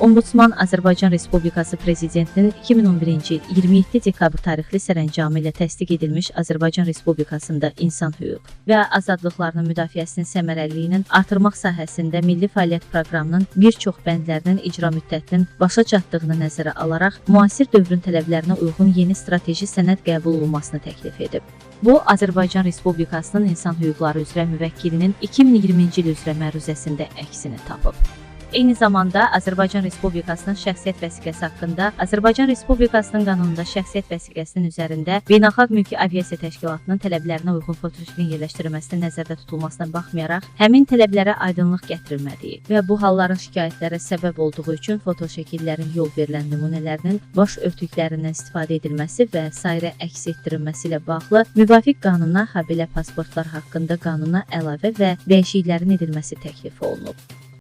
Ombudsman Azərbaycan Respublikası Prezidentinin 2011-ci il 27 dekabr tarixli sərəncamı ilə təsdiq edilmiş Azərbaycan Respublikasında insan hüquq və azadlıqlarının müdafiəsinin səmərəliliyinin artırmaq sahəsində milli fəaliyyət proqramının bir çox bəndlərinin icra müddətinin başa çatdığını nəzərə alaraq müasir dövrün tələblərinə uyğun yeni strateji sənəd qəbul olunmasını təklif edib. Bu, Azərbaycan Respublikasının insan hüquqları üzrə müvəkkilinin 2020-ci il üzrə məruzəsində əksini tapıb. Eyni zamanda Azərbaycan Respublikasının şəxsiyyət vəsiqəsi haqqında Azərbaycan Respublikasının qanununda şəxsiyyət vəsiqəsinin üzərində Beynəlxalq Mülki Aviasiya Təşkilatının tələblərinə uyğun fotoşəklin yerləşdirilməsinin nəzərdə tutulmasına baxmayaraq, həmin tələblərə aydınlıq gətirilmədiyi və bu halların şikayətlərə səbəb olduğu üçün fotoşəkillərin yol verilən nümunələrinin baş örtüklərindən istifadə edilməsi və sairə əks etdirilməsi ilə bağlı müvafiq qanuna, habelə pasportlar haqqında qanuna əlavə və dəyişikliklərin edilməsi təklif olunub.